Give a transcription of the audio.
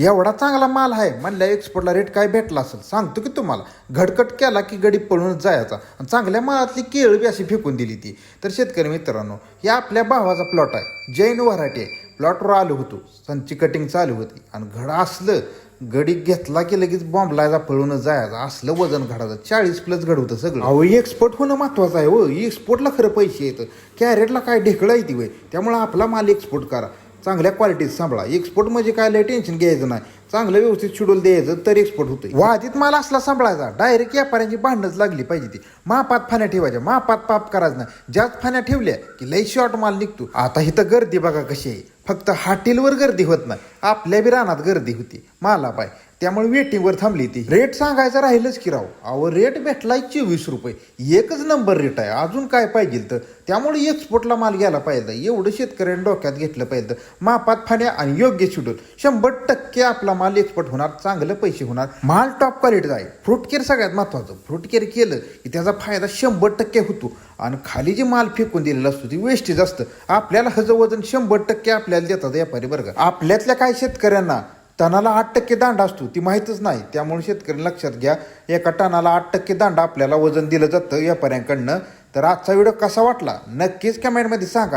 एवढा चांगला माल आहे म्हणल्या एक्सपोर्टला रेट काय भेटला असेल? सांगतो की तुम्हाला. घडकट केला की गडी पळून जायचा. आणि चांगल्या मालातली केळ बी अशी फेकून दिली ती. तर शेतकरी मित्रांनो हे आपल्या भावाचा प्लॉट आहे. जैन व्हरायटी आहे प्लॉटवर आलो होतो. संची कटिंग चालू होती. आणि घड असलं गडी घेतला की लगेच बॉम्बलायचा पळून जायचा. असलं वजन घडाचं चाळीस प्लस घड होतं सगळं. अहो एक्सपोर्ट होणं महत्वाचं आहे हो. एक्सपोर्टला खरं पैसे येतं. कॅरेटला काय ढेकळं आहे ती वय. त्यामुळं आपला माल एक्सपोर्ट करा. चांगल्या क्वालिटीत सांभाळा. एक्सपोर्ट म्हणजे काय? लय टेन्शन घ्यायचं नाही. चांगलं व्यवस्थित शेड्यूल द्यायचं तर एक्सपोर्ट होतं वादीत माल असला सांभाळायचा. डायरेक्ट व्यापाऱ्यांची भांडणच लागली पाहिजे ती. मापात फाण्या ठेवायच्या. मापात पाप करायचं नाही. जास्त फाण्या ठेवल्या की लय शॉर्ट माल निघतो. आता इथं गर्दी बघा कशी आहे. फक्त हाटेलवर गर्दी होत नाही. आपल्या बी रानात गर्दी होती. माला पाय. त्यामुळे वेटिंगवर थांबली ती. रेट सांगायचं राहिलंच की राव अहो रेट भेटलाय चोवीस रुपये. एकच नंबर रेट आहे अजून काय पाहिजे तर? त्यामुळे एक्सपोर्टला माल घ्यायला पाहिजे. एवढं शेतकऱ्यांनी डोक्यात घेतलं पाहिजे. मापात फाण्या आणि योग्य शेड्यूल. शंभर टक्के आपला माल एक्सपोर्ट होणार चांगले पैसे होणार. माल टॉप क्वालिटीचा आहे. फ्रूट केअर सगळ्यात महत्वाचं. फ्रूट केअर केलं की त्याचा फायदा शंभर टक्के होतो. आणि खाली जे माल फेकून दिलेला असतो ती वेस्टेज असतं. आपल्याला हजं वजन शंभर टक्के आपल्याला देतात व्यापारी बरं का आपल्यातल्या काही शेतकऱ्यांना टनाला आठ टक्के दांडा असतो ती माहीतच नाही. त्यामुळे शेतकरी लक्षात घ्या एका टनाला आठ टक्के दांडा आपल्याला वजन दिलं जातं व्यापाऱ्यांकडनं तर आजचा व्हिडिओ कसा वाटला? नक्कीच कमेंटमध्ये सांगा.